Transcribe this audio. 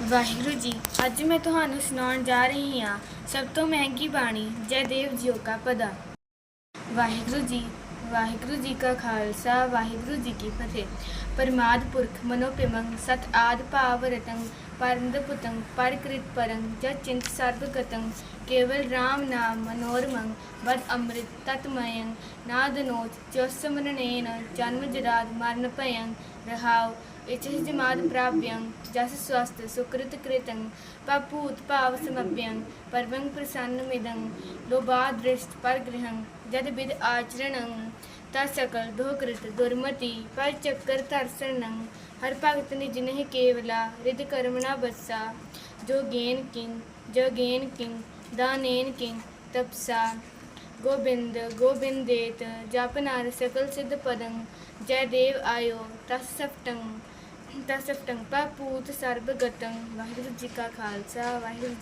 ਵਾਹਿਗੁਰੂ ਜੀ, ਅੱਜ ਮੈਂ ਤੁਹਾਨੂੰ ਸੁਣਾਉਣ ਜਾ ਰਹੀ ਹਾਂ ਸਭ ਤੋਂ ਮਹਿੰਗੀ ਬਾਣੀ, ਜੈਦੇਵ ਜੀਓ ਕਾ ਪਦਾ। ਵਾਹਿਗੁਰੂ ਜੀ ਵਾਹਿਗੁਰੂ ਜੀ ਕਾ ਖਾਲਸਾ, ਵਾਹਿਗੁਰੂ ਜੀ ਕੀ ਫਤਿਹ। ਪਰਮਾਦ ਪੁਰਖ ਮਨੋਪਿਮੰ ਸਤ ਆਦ ਭਾਵ ਰਤੰਗ ਪਰੰਦ ਪੁਤੰ ਪਰਕ੍ਰਿਤ ਪਰੰ ਜਦ ਚਿੰਤ ਸਰਬ ਗਤੰ ਕੇਵਲ RAM ਨਾਮ ਮਨੋਰਮੰ, ਬਦ ਅੰਮ੍ਰਿਤ ਤਤਮਯੰ ਨਾਦ ਨੋਚ ਜੋ ਸਮਰਨੇਨ ਜਨਮ ਜਰਾਦ ਮਰਨ ਭਯੰ, ਰਹਾਉ ਇਚਿ ਜਮਾਦ ਪ੍ਰਾਪਯੰ, ਜਸ ਸਵਸਤ ਸੁਕ੍ਰਿਤ ਕ੍ਰਿਤੰ, ਪਪੂਤ ਭਾਵ ਸਮਪਯੰ ਪਰਵੰ ਪ੍ਰਸੰਨ ਮਿਦੰ ਤਾ ਸਕਲ ਦੋਕ੍ਰਿਤ ਦੁਰਮਤੀ, ਪਰ ਚੱਕਰ ਧਰਸਣੰ ਹਰ ਭਗਤ ਨਿਜ ਨਹਿ ਕੇਵਲਾ ਰਿਦ ਕਰਮਣਾ ਬੱਸਾ। ਜੋ ਗੇਨ ਕਿੰ, ਜੋ ਗੇਨ ਕਿੰ ਦਾਨੇਨ ਕਿੰ, ਤਪਸਾ। ਗੋਬਿੰਦ, ਗੋਬਿੰਦੇਤ, ਜਪ ਸਕਲ ਸਿਧ ਪਦੰ। ਜੈ ਦੇਵ ਆਇਓ, ਤਸ ਸਫਟੰ ਤਸ ਸਫਟੰ, ਪਪੂਤ ਸਰਬ ਗਤੰ। ਵਾਹਿਗੁਰੂ ਜੀ ਕਾ ਖਾਲਸਾ, ਵਾਹਿਗੁਰੂ